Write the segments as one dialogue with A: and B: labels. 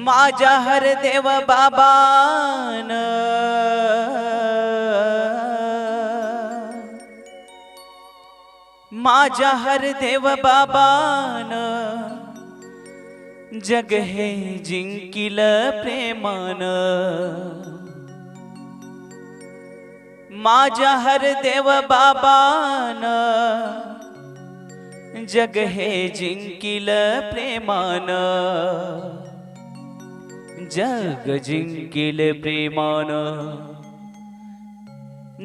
A: माझ्या हरदेव बाबान. माझ्या हरदेव बाबान. जग हे जिंकिल प्रेमान. माझ्या हरदेव बाबान. जग हे जिंकिल प्रेमान. जग जिंकिल प्रेमान.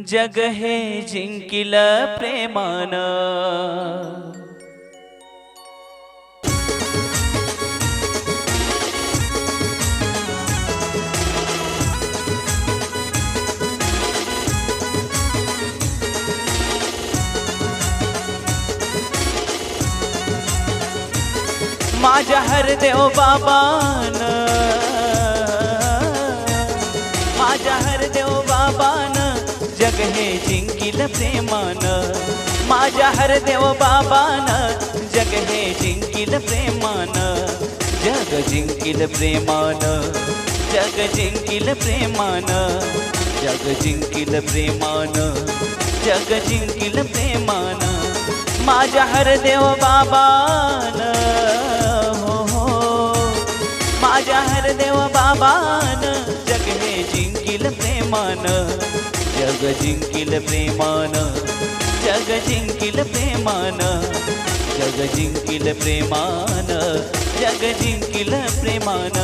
A: जग हे जिंकिल प्रेमान. माझ्या हरदेव बाबान. माझ्या हरदेव बाबान जग हे जिंकिल प्रेमान. माझ्या हरदेव बाबान जग हे जिंकिल प्रेमान. जग जिंकिल प्रेमान. जग जिंकिल प्रेमान. जग जिंकिल प्रेमान. जग जिंकिल प्रेमान. माझ्या हरदेव बाबान हो हो. माझ्या हरदेव बाबान प्रेमान जग जिंकिल प्रेमान जग जिंकिल प्रेमान जग जिंकिल प्रेमान जग जिंकिल प्रेमान.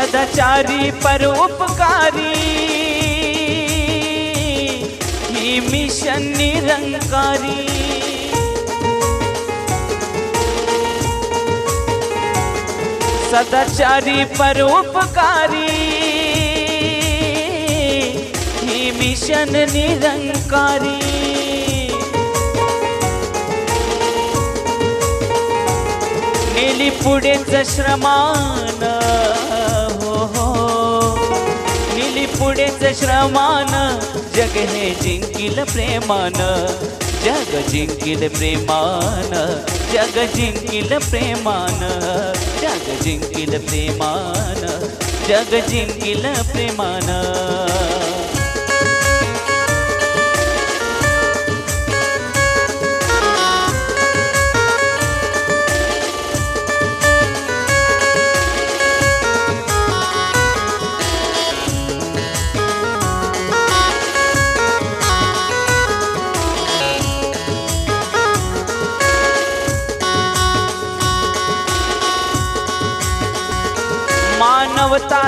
A: सदाचारी परोपकारी ही मिशन निरंकारी। सदाचारी परोपकारी ही मिशन निरंकारी। नेली पुढेच श्रमान। पुढेच श्रमान जग हे जिंकिल प्रेमान. जग जिंकिल प्रेमान जग जिंकिल प्रेमान. जग जिंकिल प्रेमान जग जिंकिल प्रेमान.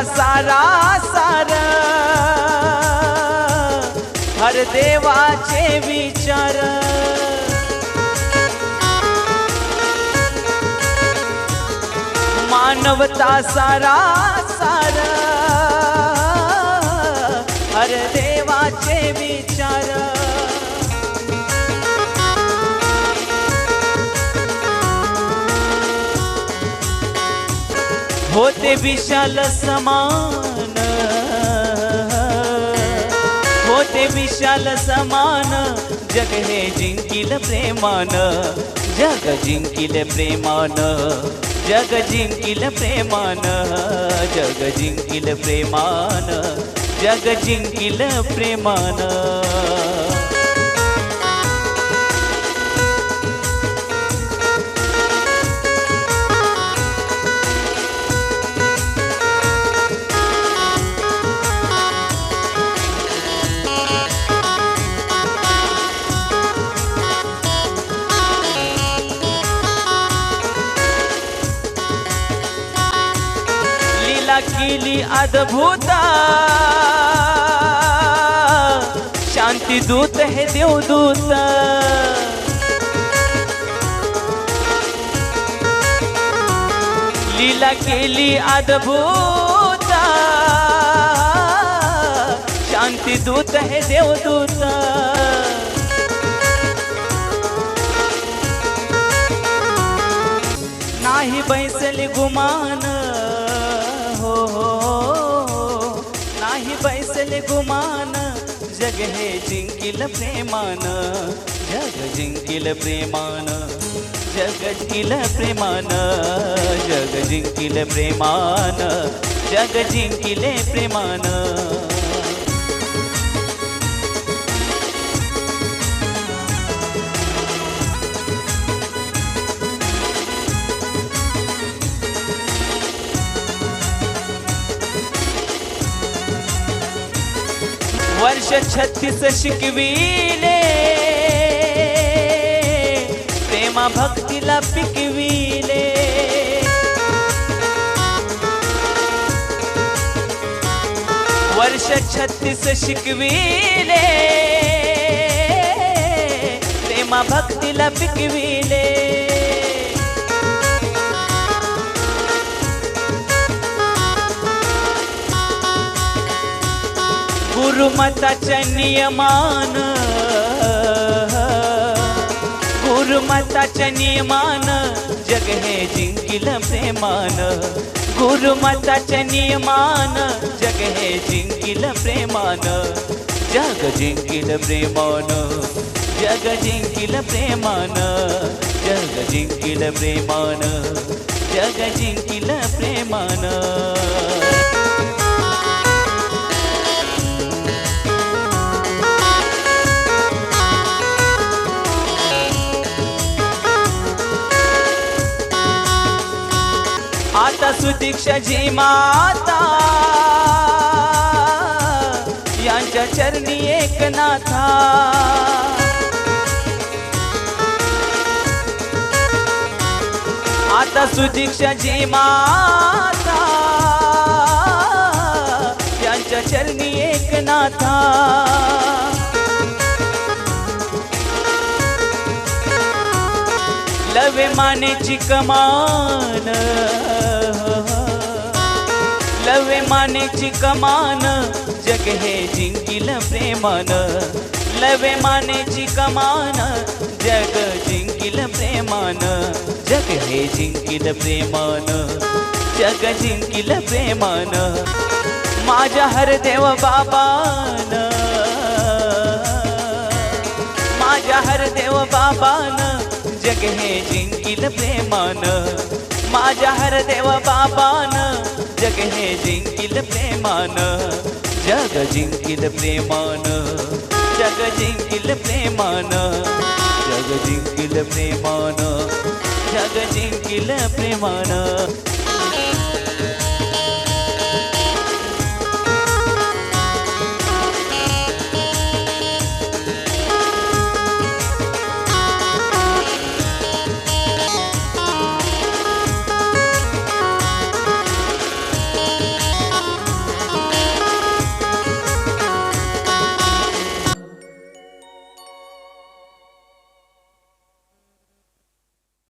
A: सारा सार. हर देवाचे विचार. मानवता सारा सार. हर देवाचे विचार. होते विशाल समान. होते विशाल समान. जग हे जिंकिल प्रेमान. जग जिंकिल प्रेमान. जग जिंकिल प्रेमान. जग जिंकिल प्रेमान. जग जिंकिल प्रेमान. केली अद्भुता. शांती दूत हे देवदूत लीला केली अद्भुता. शांती शांती दूत हे देवदूत नाही बैसले गुमान. हो हो नाही बैसले गुमान जग हे जिंकिल प्रेमान जग जिंकिल प्रेमान जग जिंकिल प्रेमान जग जिंकिल प्रेमान जग जिंकिले प्रेमान. वर्ष छत्तीस शिकविले. प्रेमा भक्तीला पिकविले. वर्ष छत्तीस शिकविले. प्रेमा भक्तीला पिकविले. गुरुमताच्या नियमान. गुरुमताच्या नियमान जग हे जिंकिल प्रेमान. गुरुमताच्या नियमान जग हे जिंकिल प्रेमान. जग जिंकिल प्रेमान. जग जिंकिल प्रेमान. जग जिंकिल प्रेमान. जग जिंकिल प्रेमान. सुदीक्षा जी माता. यांच्या चरणी एकनाथा. आता सुदीक्षा जी माता. यांच्या चरणी एकनाथा. लवे मानेची कमान. मानेची कमान जग हे जिंकिल प्रेमान. लवे मानेची कमान जग जिंकिल प्रेमान. जग हे जिंकिल प्रेमान जग जिंकिल प्रेमान. माझ्या हरदेव बाबान माझ्या हरदेव बाबान जग हे जिंकिल प्रेमान. माझ्या हरदेव बाबान जग हे जिंकिल प्रेमान. जग जिंकिल प्रेमान. जग जिंकिल प्रेमान. जग जिंकिल प्रेमान. जग जिंकिल प्रेमान.